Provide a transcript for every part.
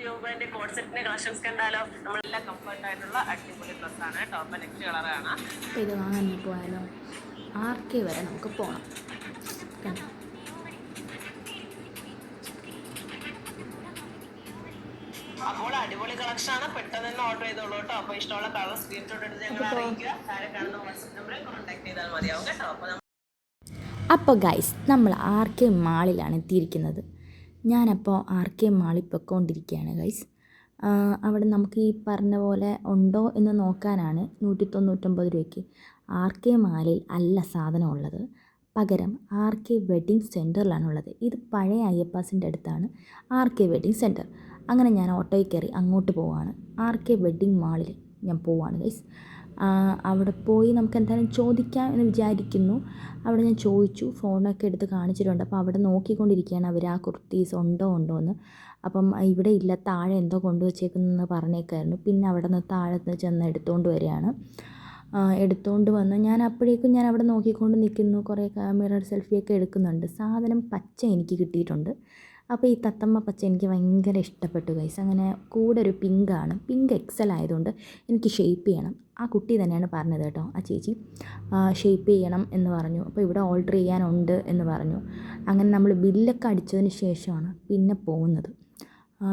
ട്യൂബിന്റെ കോൺസെപ്റ്റിന്റെ collections കണ്ടാലോ നമ്മളെല്ലാം comfort ആയിട്ടുള്ള അടിപൊളി ഡ്രസ് ആണ്. ടോപ്പ് നെക്സ്റ്റ് കളറാണ് ഇത് വാങ്ങാൻ പോയാലോ? ആർ കെ വരെ നമുക്ക് പോകണം അപ്പോൾ അടിപൊളി കളക്ഷൻ ആണ്. പെട്ടെന്ന് തന്നെ ഓർഡർ ചെയ്തോളൂ കേട്ടോ. അപ്പോൾ ഇഷ്ടമുള്ള കളർ സ്ക്രീൻഷോട്ട് എടുത്ത് ഞങ്ങൾ അറിയിക്കുക. താഴെ കാണുന്ന വാട്സ്ആപ്പ് നമ്പറിൽ കോൺടാക്ട് ചെയ്താൽ മതിയാവും കേട്ടോ. അപ്പോൾ അപ്പോൾ ഗൈസ് നമ്മൾ ആർ കെ മാളിലാണ് എത്തിയിരിക്കുന്നത്. ഞാനപ്പോൾ ആർ കെ മാളിൽ പൊയ്ക്കൊണ്ടിരിക്കുകയാണ് ഗൈസ് അവിടെ നമുക്ക് ഈ പറഞ്ഞ പോലെ ഉണ്ടോ എന്ന് നോക്കാനാണ് നൂറ്റി തൊണ്ണൂറ്റൊമ്പത് രൂപയ്ക്ക് ആർ കെ മാലിൽ അല്ല സാധനം ഉള്ളത് പകരം ആർ കെ വെഡ്ഡിങ് സെന്ററിലാണുള്ളത് ഇത് പഴയ അയ്യപ്പാസിന്റെ അടുത്താണ് ആർ കെ വെഡ്ഡിങ് സെന്റർ അങ്ങനെ ഞാൻ ഓട്ടോയിൽ കയറി അങ്ങോട്ട് പോവാണ്. ആർ കെ വെഡ്ഡിങ് മാളിൽ ഞാൻ പോവാണ് ഗൈസ് അവിടെ പോയി നമുക്ക് എന്തായാലും ചോദിക്കാം എന്ന് വിചാരിക്കുന്നു. അവിടെ ഞാൻ ചോദിച്ചു ഫോണൊക്കെ എടുത്ത് കാണിച്ചിട്ടുണ്ട്. അപ്പോൾ അവിടെ നോക്കിക്കൊണ്ടിരിക്കുകയാണ് അവർ ആ കുർത്തീസ് ഉണ്ടോ ഉണ്ടോ എന്ന്. അപ്പം ഇവിടെ ഇല്ല താഴെ എന്തോ കൊണ്ടുവച്ചേക്കുന്നെന്ന് പറഞ്ഞേക്കായിരുന്നു. പിന്നെ അവിടെ നിന്ന് താഴെ നിന്ന് ചെന്ന് എടുത്തുകൊണ്ട് വരികയാണ്. എടുത്തുകൊണ്ട് വന്ന് ഞാൻ അപ്പോഴേക്കും ഞാൻ അവിടെ നോക്കിക്കൊണ്ട് നിൽക്കുന്നു. കുറേ മിറർ സെൽഫിയൊക്കെ എടുക്കുന്നുണ്ട്. സാധനം പച്ച എനിക്ക് കിട്ടിയിട്ടുണ്ട്. അപ്പോൾ ഈ തത്തമ്മ പച്ച എനിക്ക് ഭയങ്കര ഇഷ്ടപ്പെട്ടു ഗൈസ് അങ്ങനെ കൂടെ ഒരു പിങ്കാണ് പിങ്ക് എക്സൽ ആയതുകൊണ്ട് എനിക്ക് ഷേപ്പ് ചെയ്യണം. ആ കുട്ടി തന്നെയാണ് പറഞ്ഞത് കേട്ടോ ആ ചേച്ചി. ഷേപ്പ് ചെയ്യണം എന്ന് പറഞ്ഞു. അപ്പോൾ ഇവിടെ ഓൾട്ടർ ചെയ്യാനുണ്ട് എന്ന് പറഞ്ഞു. അങ്ങനെ നമ്മൾ ബില്ലൊക്കെ അടിച്ചതിന് ശേഷമാണ് പിന്നെ പോകുന്നത്.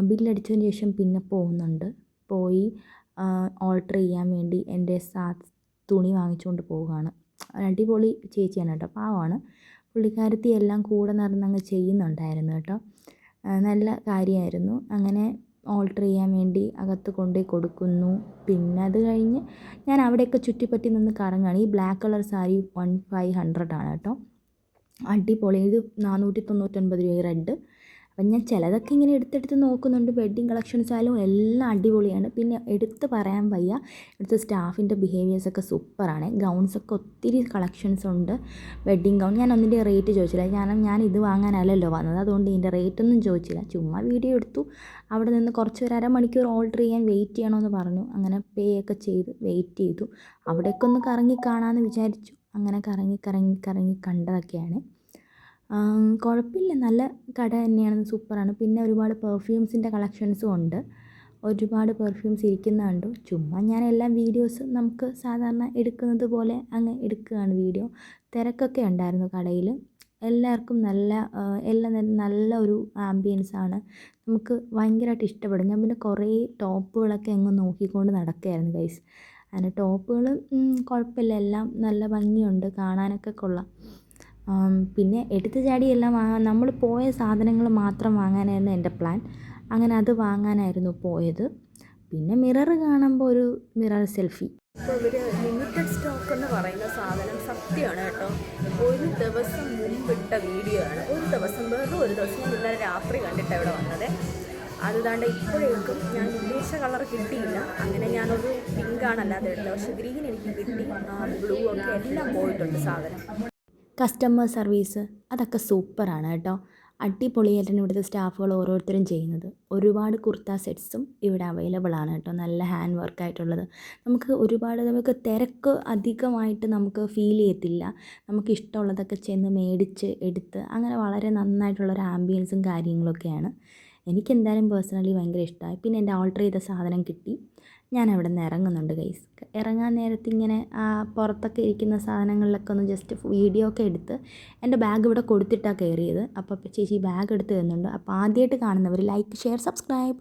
ബില്ലടിച്ചതിന് ശേഷം പിന്നെ പോകുന്നുണ്ട്. പോയി ഓൾട്ടർ ചെയ്യാൻ വേണ്ടി എന്റെ സാ തുണി വാങ്ങിച്ചുകൊണ്ട് പോവുകയാണ്. അടിപൊളി ചേച്ചിയാണ് കേട്ടോ പാവമാണ്. പുള്ളിക്കാരത്തി എല്ലാം കൂടെ നടന്നങ്ങ് ചെയ്യുന്നുണ്ടായിരുന്നു കേട്ടോ. നല്ല കാര്യമായിരുന്നു. അങ്ങനെ ഓൾട്ടർ ചെയ്യാൻ വേണ്ടി അകത്ത് കൊണ്ടുപോയി കൊടുക്കുന്നു. പിന്നെ അത് കഴിഞ്ഞ് ഞാൻ അവിടെയൊക്കെ ചുറ്റിപ്പറ്റി നിന്ന് കറങ്ങുകയാണ്. ഈ black colour sari one five hundred ആണ് കേട്ടോ. അടിപൊളി. ഇത് നാനൂറ്റി തൊണ്ണൂറ്റൊൻപത് രൂപ റെഡ് അപ്പം ഞാൻ ചിലതൊക്കെ ഇങ്ങനെ എടുത്തെടുത്ത് നോക്കുന്നുണ്ട്. വെഡ്ഡിങ് കളക്ഷൻസ് ആയാലും എല്ലാം അടിപൊളിയാണ്. പിന്നെ എടുത്ത് പറയാൻ വയ്യ. ഇവിടുത്തെ സ്റ്റാഫിന്റെ ബിഹേവിയേഴ്സൊക്കെ സൂപ്പറാണ് ഗൗൺസൊക്കെ ഒത്തിരി കളക്ഷൻസ് ഉണ്ട്. വെഡ്ഡിങ് ഗൗൺ ഞാൻ ഒന്നിന്റെ റേറ്റ് ചോദിച്ചില്ല. കാരണം ഞാൻ ഇത് വാങ്ങാനല്ലല്ലോ വന്നത്. അതുകൊണ്ട് ഇതിന്റെ റേറ്റൊന്നും ചോദിച്ചില്ല. ചുമ്മാ വീഡിയോ എടുത്തു. അവിടെ നിന്ന് കുറച്ച് ഒരു അരമണിക്കൂർ ഓർഡർ ചെയ്യാൻ വെയിറ്റ് ചെയ്യണമെന്ന് പറഞ്ഞു. അങ്ങനെ പേ ഒക്കെ ചെയ്ത് വെയിറ്റ് ചെയ്തു. അവിടെയൊക്കെ ഒന്ന് കറങ്ങി കാണാമെന്ന് വിചാരിച്ചു. അങ്ങനെ കറങ്ങി കറങ്ങി കറങ്ങി കണ്ടതൊക്കെയാണ്. കുഴപ്പമില്ല നല്ല കട തന്നെയാണ്. സൂപ്പറാണ്. പിന്നെ ഒരുപാട് പെർഫ്യൂംസിന്റെ കളക്ഷൻസും ഉണ്ട്. ഒരുപാട് പെർഫ്യൂംസ് ഇരിക്കുന്ന കണ്ടു ചുമ്മാ ഞാൻ എല്ലാ വീഡിയോസും നമുക്ക് സാധാരണ എടുക്കുന്നത് പോലെ അങ്ങ് എടുക്കുകയാണ് വീഡിയോ തിരക്കൊക്കെ ഉണ്ടായിരുന്നു കടയിൽ എല്ലാവർക്കും നല്ല എല്ലാം നല്ല ഒരു ആംബിയൻസ് ആണ്. നമുക്ക് ഭയങ്കരമായിട്ട് ഇഷ്ടപ്പെടും. ഞാൻ പിന്നെ കുറേ ടോപ്പുകളൊക്കെ അങ്ങ് നോക്കിക്കൊണ്ട് നടക്കുകയായിരുന്നു ഗൈസ് അങ്ങനെ ടോപ്പുകൾ കുഴപ്പമില്ല. എല്ലാം നല്ല ഭംഗിയുണ്ട്. കാണാനൊക്കെ കൊള്ളാം. പിന്നെ എടുത്ത് ചാടിയെല്ലാം വാങ്ങാൻ നമ്മൾ പോയ സാധനങ്ങൾ മാത്രം വാങ്ങാനായിരുന്നു എന്റെ പ്ലാൻ. അങ്ങനെ അത് വാങ്ങാനായിരുന്നു പോയത്. പിന്നെ മിറർ കാണുമ്പോൾ ഒരു മിറർ സെൽഫി. ലിമിറ്റഡ് സ്റ്റോക്ക് എന്ന് പറയുന്ന സാധനം സത്യമാണ് കേട്ടോ. ഒരു ദിവസം മുമ്പിട്ട വീഡിയോ ആണ്. ഒരു ദിവസം വെറും ഒരു ദിവസം ഞാൻ ഇന്നലെ രാത്രി കണ്ടിട്ട് ഇവിടെ വന്നത്. അതുകൊണ്ട് ഇപ്പോഴേക്കും ഞാൻ ഉദ്ദേശ കളർ കിട്ടിയില്ല. അങ്ങനെ ഞാനൊരു പിങ്കാണ് അല്ലാതെ എടുത്തത്. പക്ഷെ ഗ്രീൻ എനിക്ക് കിട്ടി. ബ്ലൂ ഒക്കെ എല്ലാം പോയിട്ടുണ്ട് സാധനം. കസ്റ്റമർ സർവീസ് അതൊക്കെ സൂപ്പറാണ് കേട്ടോ. അടിപൊളിയായിട്ടാണ് ഇവിടുത്തെ സ്റ്റാഫുകൾ ഓരോരുത്തരും ചെയ്യുന്നത്. ഒരുപാട് കുർത്ത സെറ്റ്സും ഇവിടെ അവൈലബിൾ ആണ് കേട്ടോ. നല്ല ഹാൻഡ് വർക്ക് ആയിട്ടുള്ളത്. നമുക്ക് ഒരുപാട് നമുക്ക് തിരക്ക് അധികമായിട്ട് നമുക്ക് ഫീൽ ചെയ്യത്തില്ല. നമുക്ക് ഇഷ്ടമുള്ളതൊക്കെ ചെന്ന് മേടിച്ച് എടുത്ത് അങ്ങനെ വളരെ നന്നായിട്ടുള്ളൊരു ആംബിയൻസും കാര്യങ്ങളൊക്കെയാണ്. എനിക്ക് എന്തായാലും പേഴ്സണലി ഭയങ്കര ഇഷ്ടമായി പിന്നെ എന്റെ ഓൾട്ടർ ചെയ്ത സാധനം കിട്ടി. ഞാൻ അവിടെ നിന്ന് ഇറങ്ങുന്നുണ്ട് ഗൈസ് ഇറങ്ങാൻ നേരത്ത് ഇങ്ങനെ പുറത്തൊക്കെ ഇരിക്കുന്ന സാധനങ്ങളിലൊക്കെ ഒന്ന് ജസ്റ്റ് വീഡിയോ ഒക്കെ എടുത്ത് എന്റെ ബാഗ് ഇവിടെ കൊടുത്തിട്ടാണ് കയറിയത് അപ്പോൾ ചേച്ചി ബാഗ് എടുത്ത് തരുന്നുണ്ട് അപ്പോൾ ആദ്യമായിട്ട് കാണുന്നവർ ലൈക്ക് ഷെയർ സബ്സ്ക്രൈബ്